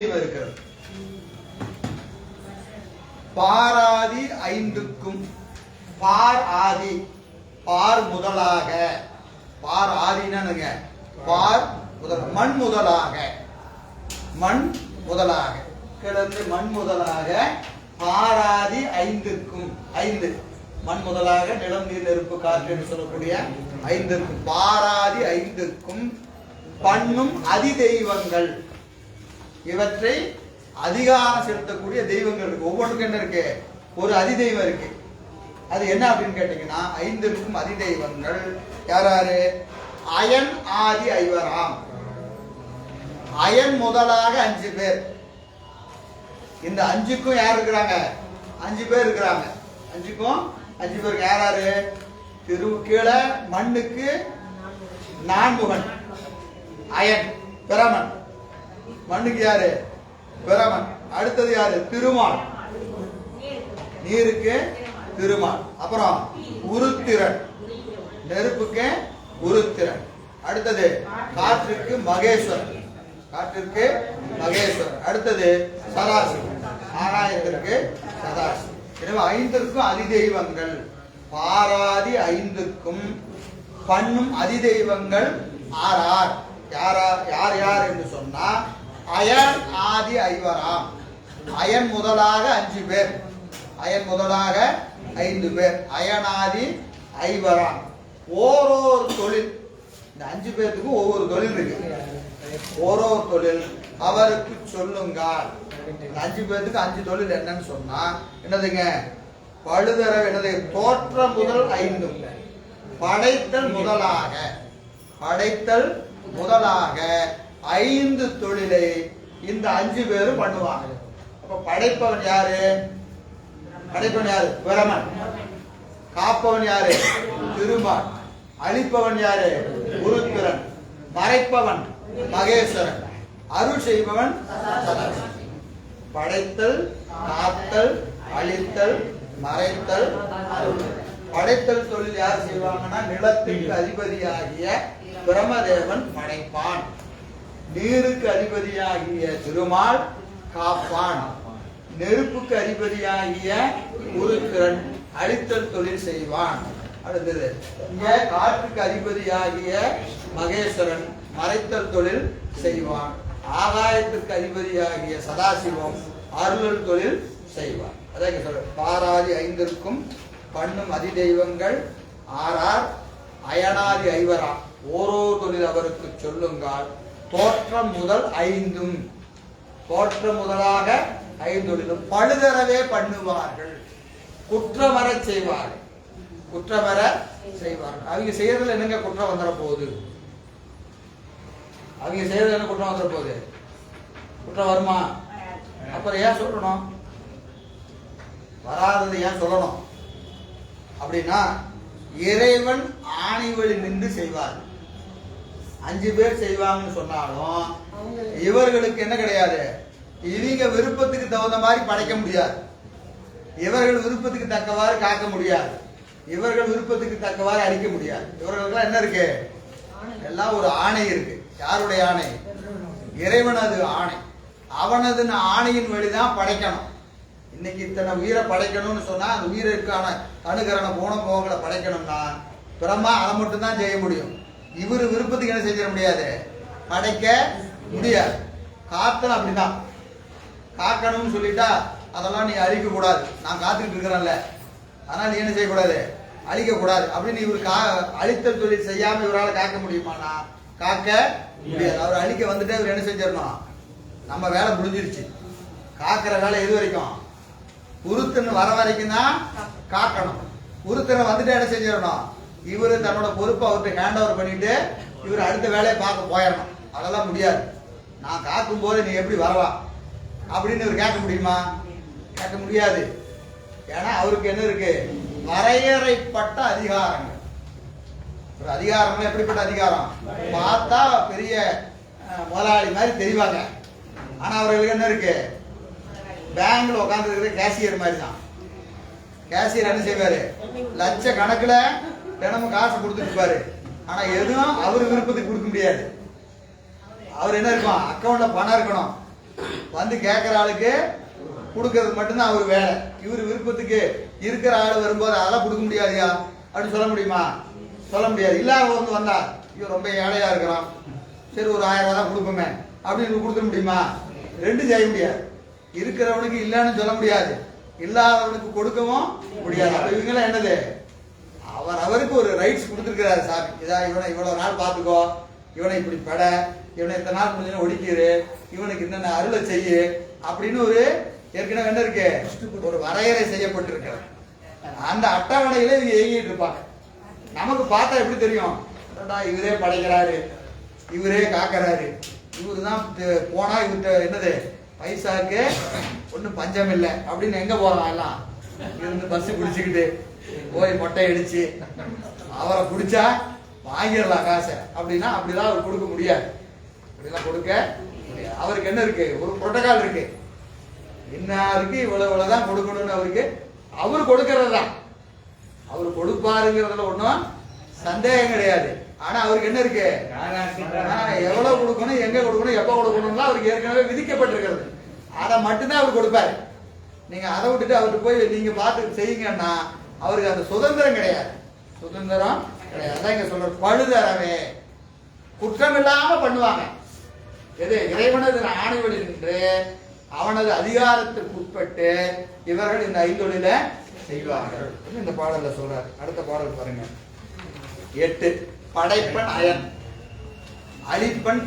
இருக்கிறது பாராதி ஐந்துக்கும் பார் ஆதி பார் முதலாக. பார் ஆதினுங்க பார் முதல் மண் முதலாக. மண் முதலாக. கிளந்து மண் முதலாக பாராதி ஐந்துக்கும். ஐந்து. மண் முதலாக நிலம் நீர் நெருப்பு காற்று என்று சொல்லக்கூடிய ஐந்துக்கும். பாராதி ஐந்துக்கும். பண்ணும் அதி தெய்வங்கள் இவற்றை அதிகாரம் செலுத்தக்கூடிய தெய்வங்கள் இருக்கு. ஒவ்வொன்றுக்கும் என்ன இருக்கு? ஒரு அதிதெய்வம் இருக்கு. அது என்ன அப்படின்னு கேட்டீங்கன்னா ஐந்திற்கும் அதிதெய்வங்கள். யாராரு? அயன் ஆதி ஐவராம். அயன் முதலாக அஞ்சு பேர். இந்த அஞ்சுக்கும் யார் இருக்கிறாங்க? அஞ்சு பேர் இருக்கிறாங்க. அஞ்சுக்கும் அஞ்சு பேருக்கு யார் யாரு திரு கீழே மண்ணுக்கு நான்முகன் அயன் பிரமன் மண்ணுக்கு யாரு? பிரமன் அடுத்தது யாரு? திருமால். நீருக்கு திருமால். அப்புறம் உருத்திரன். நெருப்புக்கு உருத்திரன். அடுத்தது காற்றுக்கு மகேஸ்வரன். காற்றிற்கு மகேஸ்வரன். அடுத்தது சதாசி ஆகாயத்திற்கு சதாசி எனவே ஐந்திற்கும் அதிதெய்வங்கள். பாராதி ஐந்துக்கும் பண்ணும் அதிதெய்வங்கள் ஆறார். யாரா யார் யார் என்று சொன்னா அயன் ஆதி ஐவராம். அயன் முதலாக அஞ்சு பேர். அயன் முதலாக ஐந்து பேர். அயனாதி ஐவராம். ஓரோரு தொழில். இந்த அஞ்சு பேர்த்துக்கும் ஒவ்வொரு தொழில் இருக்கு. ஓரோரு தொழில். அவருக்கு சொல்லுங்கள். அஞ்சு பேர்த்துக்கு அஞ்சு தொழில் என்னன்னு சொன்னா என்னதுங்க? பழுதர என்னது? தோற்றம் முதல் ஐந்தும் படைத்தல் முதலாக. படைத்தல் முதலாக ஐந்து தொழிலை இந்த அஞ்சு பேரும் பண்ணுவாங்க. அப்ப படைப்பவன் யாரு? படைப்பவன் யாரு? பிரமன் காப்பவன் யாரு? திருமால். அழிப்பவன் யாரு? குருத்திரன் மறைப்பவன் மகேஸ்வரன். அருள் செய்பவன் படைத்தல் காத்தல் அழித்தல் மறைத்தல் அருள். படைத்தல் தொழில் யார் செய்வாங்கன்னா நிலத்துக்கு அதிபதியாகிய பிரமதேவன் படைப்பான். நீருக்கு அதிபதியாகிய திருமால் காப்பான். நெருப்புக்கு அதிபதியாகிய குருக்கிரன் அழித்தல் தொழில் செய்வான். அடுத்தது இங்க காற்றுக்கு அதிபதியாகிய மகேஸ்வரன் மறைத்தல் தொழில் செய்வான். ஆகாயத்துக்கு அதிபதியாகிய சதாசிவம் அருளல் தொழில் செய்வான். அதான் சொல்ற பாராதி ஐந்திற்கும் பண்ணும் அதிதெய்வங்கள் ஆறார் அயனாதி ஐவரா. ஓரோ தொழில் அவருக்கு சொல்லுங்கள் தோற்றம் முதல் ஐந்தும் தோற்றம் முதலாக ஐந்தொழிலும் பழுதறவே பண்ணுவார்கள். குற்றமர செய்வார்கள். குற்றமர செய்வார்கள். அவங்க செய்யறதுல என்னங்க குற்றம் வந்துட போகுது? அவங்க செய்யறதுல என்ன குற்றம் வந்துட போகுது? குற்றம் வருமா? அப்புறம் ஏன் சொல்லணும்? வராதது ஏன் சொல்லணும்? அப்படின்னா இறைவன் ஆணை வழி நின்று செய்வார்கள் அஞ்சு பேர் செய்வாங்கன்னு சொன்னாலும் இவர்களுக்கு என்ன கிடையாது? இவங்க விருப்பத்துக்கு தகுந்த மாதிரி படைக்க முடியாது. இவர்கள் விருப்பத்துக்கு தக்கவாறு காக்க முடியாது. இவர்கள் விருப்பத்துக்கு தக்கவாறு அடிக்க முடியாது. இவர்களுக்கெல்லாம் என்ன இருக்கு? எல்லாம் ஒரு ஆணை இருக்கு. யாருடைய ஆணை? இறைவனது ஆணை. அவனது ஆணையின் வழிதான் படைக்கணும். இன்னைக்கு இத்தனை உயிரை படைக்கணும்னு சொன்னா அந்த உயிருக்கான அணுகரண போன போகங்களை படைக்கணும்னா பிரம்மா அதை மட்டும் தான் செய்ய முடியும். இவர் விருப்பத்துக்கு என்ன செஞ்சிட முடியாது? படைக்க முடியாது. காத்தல் அப்படிதான். காக்கணும்னு சொல்லிட்டா அதெல்லாம் நீ அழிக்க கூடாது. நான் காத்துக்கிட்டு இருக்கிறேன்ல. அதனால நீ என்ன செய்யக்கூடாது? அழிக்க கூடாது அப்படின்னு இவர் கா அழித்தல் தொழில் செய்யாம இவரால் காக்க முடியுமானா காக்க முடியாது. அவர் அழிக்க வந்துட்டே இவர் என்ன செஞ்சிடணும்? நம்ம வேலை முடிஞ்சிருச்சு. காக்கிற வேலை எது வரைக்கும்? உருத்தன் வர வரைக்கும் தான் காக்கணும். உருத்தனை வந்துட்டு என்ன செஞ்சிடணும்? இவர் தன்னோட பொறுப்பை அவர்கிட்ட ஹேண்ட் ஓவர் பண்ணிட்டு இவர் அடுத்த வேலையை பார்க்க போயிடணும். அதெல்லாம் முடியாது. நான் காக்கும் போது நீ எப்படி வரலாம் அப்படின்னு இவர் கேட்க முடியுமா? கேட்க முடியாது. ஏன்னா அவருக்கு என்ன இருக்கு? வரையறைப்பட்ட அதிகாரங்கள். ஒரு அதிகாரம்னா எப்படிப்பட்ட அதிகாரம்? பார்த்தா பெரிய முதலாளி மாதிரி தெரிவாங்க. ஆனா அவர்களுக்கு என்ன இருக்கு? பேங்க்ல உட்கார்ந்து இருக்கிற மாதிரி தான். கேசியர் என்ன செய்வாரு? லட்ச கணக்குல தினமும் காசு கொடுத்துட்டு இருப்பாரு. ஆனா எதுவும் அவர் விருப்பத்துக்கு கொடுக்க முடியாது. அவர் என்ன இருக்கும் அக்கௌண்ட்ல பணம் இருக்கணும். வந்து கேட்குற ஆளுக்கு கொடுக்கறது மட்டும்தான் அவர் வேலை. இவர் விருப்பத்துக்கு இருக்கிற ஆள் வரும்போது அதெல்லாம் கொடுக்க முடியாதுயா? அப்படின்னு சொல்ல முடியுமா? சொல்ல முடியாது. இல்லாத வந்து வந்தா ஐயோ ரொம்ப ஏழையா இருக்கிறான். சரி ஒரு ஆயிரம் ரூபா தான் கொடுப்போமே. அப்படின்னு கொடுத்துட முடியுமா? ரெண்டும் செய்ய முடியாது. இருக்கிறவனுக்கு இல்லைன்னு சொல்ல முடியாது. இல்லாதவனுக்கு கொடுக்கவும் முடியாது. அப்ப இவங்கெல்லாம் என்னது? அவர் அவருக்கு ஒரு ரைட்ஸ் கொடுத்துருக்கிறாரு சாமி இதா இவனை இவ்வளோ நாள் பார்த்துக்கோ. இவனை இப்படி பட. இவனை இத்தனை நாள் முடிஞ்சு ஒடிக்கிரு. இவனுக்கு என்னென்ன அருளை செய்யு அப்படின்னு ஒரு ஏற்கனவே என்ன இருக்கு. ஒரு வரையறை செய்யப்பட்டிருக்கிறது. அந்த அட்டவணையில இவங்க இயங்கிட்டு இருப்பாங்க. நமக்கு பார்த்தா எப்படி தெரியும்? இவரே படைக்கிறாரு. இவரே காக்கிறாரு. இவரு தான் போனா இவர்கிட்ட என்னது? பைசாக்கு ஒன்றும் பஞ்சம் இல்லை. அப்படின்னு எங்க போறான் எல்லாம்? இருந்து பஸ் பிடிச்சுக்கிட்டு. போய் மொட்டை அடிச்சு. அவரை பிடிச்சா வாங்கிடலாம் காசை. அப்படின்னா அப்படிலாம் அவர் கொடுக்க முடியாது. அப்படிலாம் கொடுக்க முடியாது. அவருக்கு என்ன இருக்கு? ஒரு புரோட்டோகால் இருக்கு. இன்னாருக்கு இவ்வளவு இவ்வளவுதான் கொடுக்கணும்னு அவருக்கு அவர் கொடுக்கறது தான். அவர் கொடுப்பாருங்கிறதுல ஒன்றும் சந்தேகம் கிடையாது. ஆனா அவருக்கு என்ன இருக்கு? எவ்வளவு கொடுக்கணும் எங்க கொடுக்கணும் எப்ப கொடுக்கணும்லாம் அவருக்கு ஏற்கனவே விதிக்கப்பட்டிருக்கிறது. அதை மட்டும்தான் அவர் கொடுப்பாரு. நீங்க அதை விட்டுட்டு அவருக்கு போய் நீங்க பார்த்து செய்யுங்கன்னா அவருக்கு அந்த சுதந்திரம் கிடையாது. சுதந்திரம் கிடையாது. அதான் இங்க சொல்ற பழுதறவே. குற்றம் இல்லாம பண்ணுவாங்க. எது? இறைவனது ஆணைவழி நின்று அவனது அதிகாரத்திற்கு உட்பட்டு இவர்கள் இந்த ஐந்தொழில செய்வார்கள். இந்த பாடல்ல சொல்றார். அடுத்த பாடல் பாருங்க. எட்டு. படைப்பன் அயன். அழிப்பன்